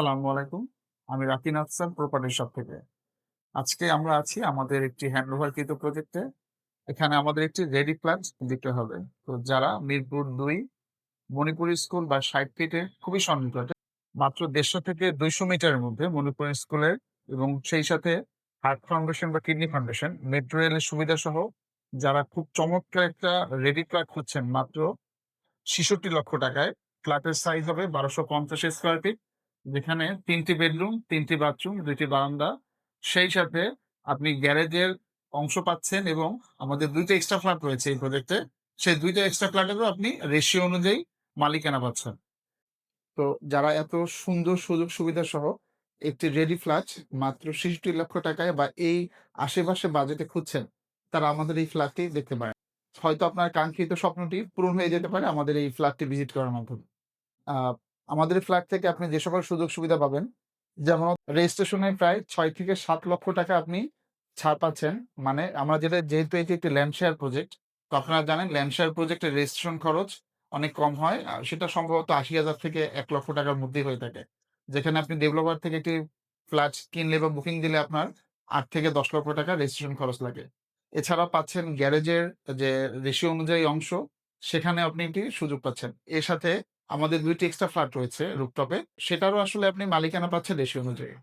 আসসালামু আলাইকুম। আমি রাকিন আফসান প্রপার্টি শপ থেকে। আজকে আমরা আছি আমাদের একটি হ্যান্ডওভারকৃত প্রজেক্টে এখানে আমাদের একটি রেডি ফ্ল্যাট দিতে হবে। তো যারা মিরপুর দুই, মণিপুর স্কুল বা ষাট ফিটের খুবই সন্নিকটে, মাত্র দেড়শো থেকে দুইশো মিটারের মধ্যে মণিপুর স্কুলের এবং সেই সাথে হার্ট ফাউন্ডেশন বা কিডনি ফাউন্ডেশন মেট্রো রেলের সুবিধা সহ যারা খুব চমৎকার একটা রেডি ফ্ল্যাট খুঁজছেন, মাত্র ছেষট্টি লক্ষ টাকায়। ফ্ল্যাটের সাইজ হবে বারোশো পঞ্চাশ স্কোয়ার ফিট যেখানে তিনটি বেডরুম, তিনটি বাথরুম, দুইটি বারান্দা। সেই সাথে আপনি গ্যারেজের অংশ পাচ্ছেন এবং আমাদের দুইটা এক্সট্রা ফ্ল্যাট রয়েছে এই প্রজেক্টে সেই দুইটা এক্সট্রা ফ্ল্যাটেরও আপনি রেশিও অনুযায়ী মালিকানা পাচ্ছেন। তো যারা এত সুন্দর সুযোগ সুবিধা সহ একটি রেডি ফ্ল্যাট মাত্র ছেষট্টি লক্ষ টাকায় বা এই আশেপাশে বাজেটে খুঁজছেন, তারা আমাদের এই ফ্ল্যাটটি দেখতে পারেন। হয়তো আপনার কাঙ্ক্ষিত স্বপ্নটি পূরণ হয়ে যেতে পারে আমাদের এই ফ্ল্যাটটি ভিজিট করার মাধ্যমে। আমাদের ফ্ল্যাট থেকে আপনি যে সকল সুযোগ সুবিধা পাবেন, যেমন রেজিস্ট্রেশনে প্রায় ছয় থেকে সাত লক্ষ টাকা আপনি ছাড় পাচ্ছেন। মানে আমরা যেটা, যেহেতু এটি একটি ল্যান্ড শেয়ার প্রজেক্ট তো আপনারা জানেন ল্যান্ড শেয়ার প্রজেক্টের রেজিস্ট্রেশন খরচ অনেক কম হয় সেটা সম্ভবত আশি হাজার থেকে এক লক্ষ টাকার মধ্যেই হয়ে থাকে। যেখানে আপনি ডেভেলপার থেকে একটি ফ্ল্যাট কিনলে বা বুকিং দিলে আপনার আট থেকে দশ লক্ষ টাকা রেজিস্ট্রেশন খরচ লাগে। এছাড়া পাচ্ছেন গ্যারেজের যে রেশিও অনুযায়ী অংশ, সেখানে আপনি একটি সুযোগ পাচ্ছেন। এর সাথে আমাদের দুইটি এক্সট্রা ফ্ল্যাট রয়েছে রুপটপে সেটারও আসলে আপনি মালিকানা পাচ্ছেন রেশিও অনুযায়ী।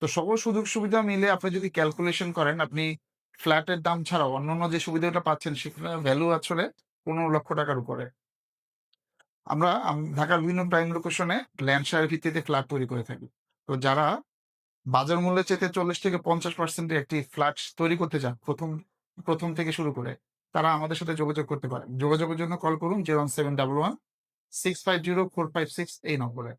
তো সকল সুযোগ সুবিধা মিলে আপনি যদি ক্যালকুলেশন করেন, আপনি ফ্ল্যাটের দাম ছাড়াও অন্যান্য যে সুবিধাটা পাচ্ছেন, সেখানে ভ্যালু আসলে পনেরো লক্ষ টাকার উপরে। আমরা, আম- ঢাকার বিভিন্ন প্রাইম লোকেশনে ল্যান্ড শেয়ার ভিত্তিতে ফ্ল্যাট তৈরি করে থাকি। তো যারা বাজার মূল্যের চেয়ে চল্লিশ থেকে পঞ্চাশ পার্সেন্টের একটি ফ্ল্যাট তৈরি করতে চান, প্রথম প্রথম থেকে শুরু করে, তারা আমাদের সাথে যোগাযোগ করতে পারেন। যোগাযোগের জন্য কল করুন zero seven double one six five zero four five six এই নম্বরে।